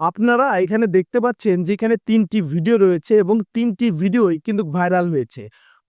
আপনারা এখানে দেখতে পাচ্ছেন যে এখানে তিনটি ভিডিও রয়েছে এবং তিনটি ভিডিওই কিন্তু ভাইরাল হয়েছে।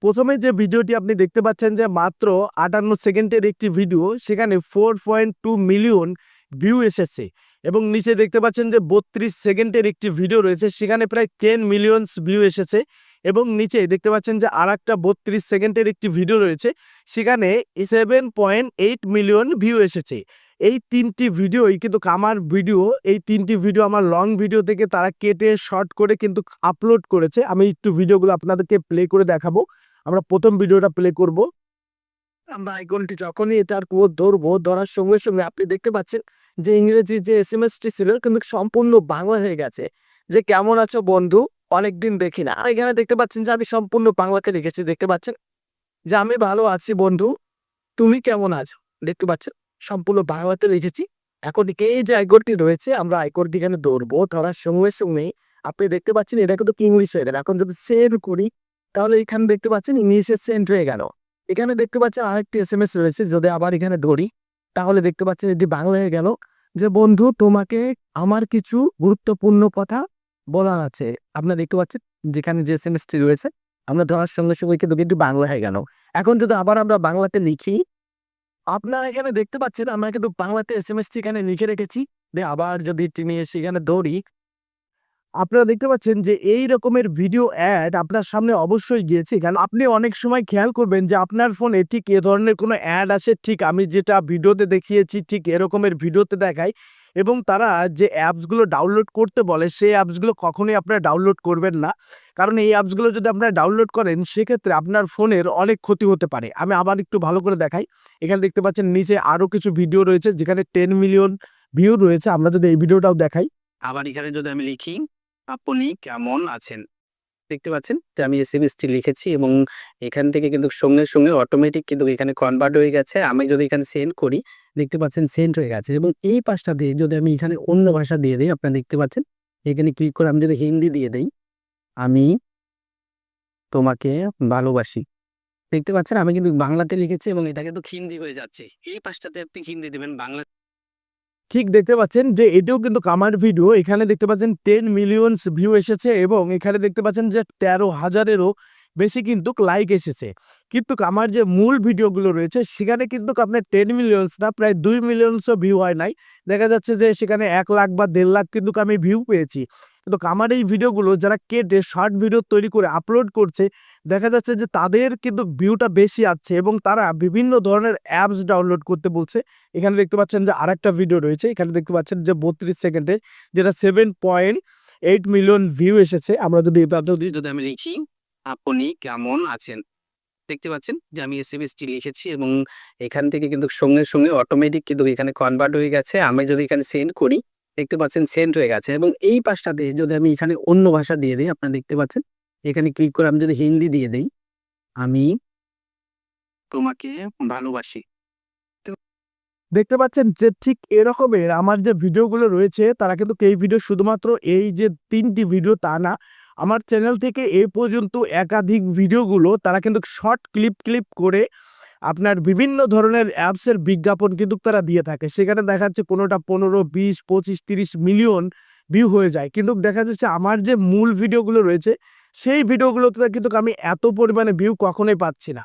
প্রথমে যে ভিডিওটি আপনি দেখতে পাচ্ছেন যে মাত্র আটান্ন সেকেন্ডের একটি ভিডিও সেখানে four point two million view এসেছে এবং নিচে দেখতে পাচ্ছেন যে বত্রিশ সেকেন্ডের একটি ভিডিও রয়েছে, সেখানে প্রায় টেন মিলিয়নস ভিউ এসেছে এবং নিচে দেখতে পাচ্ছেন যে আর একটা বত্রিশ সেকেন্ডের একটি ভিডিও রয়েছে, সেখানে seven point eight million view এসেছে। এই তিনটি ভিডিওই কিন্তু আমার ভিডিও, এই তিনটি ভিডিও আমার লং ভিডিও থেকে তারা কেটে শর্ট করে কিন্তু আপলোড করেছে। আমি একটু ভিডিওগুলো আপনাদেরকে প্লে করে দেখাবো। আমরা প্রথম ভিডিওটা প্লে করব। আমরা আইকনটি যখনই এটার কোড ধরবো, ধরার সঙ্গে সঙ্গে আপনি দেখতে পাচ্ছেন যে ইংরেজি যে এস এম এসটি ছিল, কিন্তু সম্পূর্ণ বাংলা হয়ে গেছে। যে কেমন আছো বন্ধু? অনেকদিন দেখি না। এখানে দেখতে পাচ্ছেন যে আমি সম্পূর্ণ বাংলাতে লিখেছি দেখতে পাচ্ছেন যে আমি ভালো আছি বন্ধু। তুমি কেমন আছো? দেখতে পাচ্ছেন? সম্পূর্ণ বাংলাতে লিখেছি। এখন এই যে আইকনটি রয়েছে, আমরা আইকনটি এখানে ধরবো। ধরার সঙ্গে সঙ্গে আপনি দেখতে পাচ্ছেন এটা কিন্তু ইংলিশ হয়ে গেল। এখন যদি সেভ করি, তাহলে এখানে দেখতে পাচ্ছেন ইংলিশে সেন্ড হয়ে গেল। এখানে দেখতে পাচ্ছেন আরেকটি এস এম এস রয়েছে, যদি আবার এখানে ধরি, তাহলে দেখতে পাচ্ছেন এটি বাংলা হয়ে গেল। যে বন্ধু, তোমাকে আমার কিছু গুরুত্বপূর্ণ কথা বলার আছে। আপনারা দেখতে পাচ্ছেন যেখানে যে এস এম এসটি রয়েছে, আমরা ধরার সঙ্গে সঙ্গে কিন্তু বাংলা হয়ে গেল। এখন যদি আবার আমরা বাংলাতে লিখি আপনারা এখানে দেখতে পাচ্ছেন, আমরা কিন্তু বাংলাতে এস এম এসটি এখানে লিখে রেখেছি। যে আবার যদি তিনি সেখানে দৌড়ি, আপনারা দেখতে পাচ্ছেন যে এই রকমের ভিডিও অ্যাড আপনার সামনে অবশ্যই গিয়েছে। কারণ আপনি অনেক সময় খেয়াল করবেন যে আপনার ফোনে ঠিক এ ধরনের কোনো অ্যাড আসে। ঠিক আমি যেটা ভিডিওতে দেখিয়েছি, ঠিক এরকমের ভিডিওতে দেখাই এবং তারা যে অ্যাপসগুলো ডাউনলোড করতে বলে, সেই অ্যাপসগুলো কখনোই আপনারা ডাউনলোড করবেন না। কারণ এই অ্যাপসগুলো যদি আপনারা ডাউনলোড করেন, সেক্ষেত্রে আপনার ফোনের অনেক ক্ষতি হতে পারে। আমি আবার একটু ভালো করে দেখাই। এখানে দেখতে পাচ্ছেন, নিচে আরও কিছু ভিডিও রয়েছে, যেখানে টেন মিলিয়ন ভিউ রয়েছে। আমরা যদি এই ভিডিওটাও দেখাই। আবার এখানে যদি আমি লিখি, আপনি কেমন আছেন? দেখতে পাচ্ছেন যে আমি এস এসএমএসটি লিখেছি এবং এখান থেকে কিন্তু সঙ্গে সঙ্গে অটোমেটিক কিন্তু এখানে কনভার্ট হয়ে গেছে। আমি যদি এখানে সেন্ড করি দেখতে পাচ্ছেন সেন্ট হয়ে গেছে। এবং এই পাশটা দিয়ে যদি আমি এখানে অন্য ভাষা দিয়ে দিই, আপনারা দেখতে পাচ্ছেন, এখানে ক্লিক করে আমি যদি হিন্দি দিয়ে দিই, আমি তোমাকে ভালোবাসি। দেখতে পাচ্ছেন, আমি কিন্তু বাংলাতে লিখেছি এবং এটা কিন্তু হিন্দি হয়ে যাচ্ছে। এই পাশটাতে আপনি হিন্দি দেবেন, বাংলা ঠিক দেখতে পাচ্ছেন যে এটাও কিন্তু কামার ভিডিও। এখানে দেখতে পাচ্ছেন টেন মিলিয়নস ভিউ এসেছে এবং এখানে দেখতে পাচ্ছেন যে তেরো হাজারেরও বেশি কিন্তু লাইক এসেছে। কিন্তু আমার যে মূল ভিডিওগুলো রয়েছে, সেখানে কিন্তু আপনার টেন মিলিয়নস না, প্রায় দুই মিলিয়নসও ভিউ হয় নাই। দেখা যাচ্ছে যে সেখানে এক লাখ বা দেড় লাখ কিন্তু আমি ভিউ পেয়েছি। কিন্তু আমার এই ভিডিওগুলো যারা কেটে শর্ট ভিডিও তৈরি করে আপলোড করছে, দেখা যাচ্ছে যে তাদের কিন্তু ভিউটা বেশি আসছে এবং তারা বিভিন্ন ধরনের অ্যাপস ডাউনলোড করতে বলছে। এখানে দেখতে পাচ্ছেন যে আরেকটা ভিডিও রয়েছে, এখানে দেখতে পাচ্ছেন যে বত্রিশ সেকেন্ডে যেটা seven point eight million view এসেছে। আমরা যদি যদি আমি লিখি আপনি কেমন আছেন? দেখতে পাচ্ছেন যে আমি এস এসএমএসটি লিখেছি এবং এখান থেকে কিন্তু সঙ্গে সঙ্গে অটোমেটিক কিন্তু এখানে কনভার্ট হয়ে গেছে। আমি যদি এখানে সেন্ড করি, দেখতে পাচ্ছেন সেন্ড হয়ে গেছে এবং এই পাশটাতে যদি আমি এখানে অন্য ভাষা দিয়ে দিই, আপনারা দেখতে পাচ্ছেন, এখানে ক্লিক করে আমি যদি হিন্দি দিয়ে দিই, আমি তোমাকে ভালোবাসি। দেখতে পাচ্ছেন যে ঠিক এরকমের আমার যে ভিডিওগুলো রয়েছে, তারা কিন্তু এই ভিডিও শুধুমাত্র এই যে তিনটি ভিডিও তা না আমার চ্যানেল থেকে এ পর্যন্ত একাধিক ভিডিওগুলো তারা কিন্তু শর্ট ক্লিপ ক্লিপ করে আপনার বিভিন্ন ধরনের অ্যাপসের বিজ্ঞাপন কিন্তু তারা দিয়ে থাকে। সেখানে দেখা যাচ্ছে কোনোটা পনেরো, বিশ, পঁচিশ, তিরিশ মিলিয়ন ভিউ হয়ে যায়। কিন্তু দেখা যাচ্ছে আমার যে মূল ভিডিওগুলো রয়েছে, সেই ভিডিওগুলোতে কিন্তু আমি এত পরিমাণে ভিউ কখনোই পাচ্ছি না।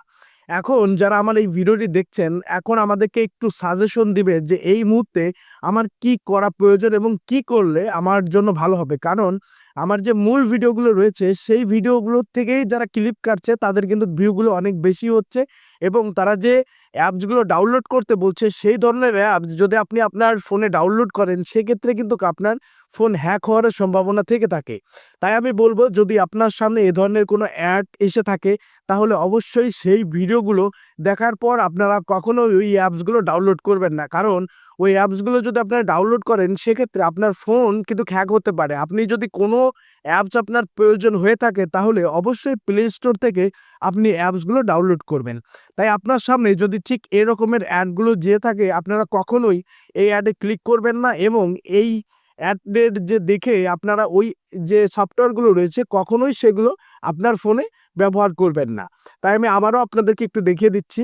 এখন যারা আমার এই ভিডিওটি দেখছেন, এখন আমাদেরকে একটু সাজেশন দিবে যে এই মুহূর্তে আমার কি করা প্রয়োজন এবং কি করলে আমার জন্য ভালো হবে। কারণ আমার যে মূল ভিডিওগুলো রয়েছে, সেই ভিডিওগুলোর থেকেই যারা ক্লিপ কাটছে, তাদের কিন্তু ভিউগুলো অনেক বেশি হচ্ছে। এবং তারা যে অ্যাপসগুলো ডাউনলোড করতে বলছে, সেই ধরনের অ্যাপস যদি আপনি আপনার ফোনে ডাউনলোড করেন, সেক্ষেত্রে কিন্তু আপনার ফোন হ্যাক হওয়ার সম্ভাবনা থেকে থাকে। তাই আমি বলব, যদি আপনার সামনে এ ধরনের কোনো অ্যাড এসে থাকে, তাহলে অবশ্যই সেই ভিডিওগুলো দেখার পর আপনারা কখনো ওই অ্যাপসগুলো ডাউনলোড করবেন না। কারণ ওই অ্যাপসগুলো যদি আপনারা ডাউনলোড করেন, সেক্ষেত্রে আপনার ফোন কিন্তু হ্যাক হতে পারে। আপনি যদি কোনো অ্যাপস আপনার প্রয়োজন হয়ে থাকে, তাহলে অবশ্যই প্লে স্টোর থেকে আপনি অ্যাপসগুলো ডাউনলোড করবেন। তাই আপনার সামনে যদি ঠিক এরকমের অ্যাডগুলো যেয়ে থাকে আপনারা কখনোই এই অ্যাডে ক্লিক করবেন না এবং এই অ্যাডের যে দেখে আপনারা ওই যে সফটওয়্যারগুলো রয়েছে কখনোই সেগুলো আপনার ফোনে ব্যবহার করবেন না। তাই আমি আবারও আপনাদেরকে একটু দেখিয়ে দিচ্ছি।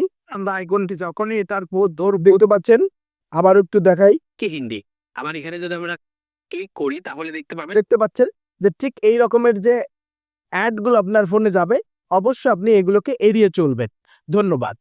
আইকনটি যখনই তার দৌড় দেখতে পাচ্ছেন? আবার একটু দেখাই। কি হিন্দি? আবার এখানে যদি আমরা ক্লিক করি তাহলে দেখতে পাবেন। দেখতে পাচ্ছেন যে ঠিক এই রকমের যে অ্যাডগুলো আপনার ফোনে যাবে অবশ্যই আপনি এগুলোকে এড়িয়ে চলবেন। ধন্যবাদ।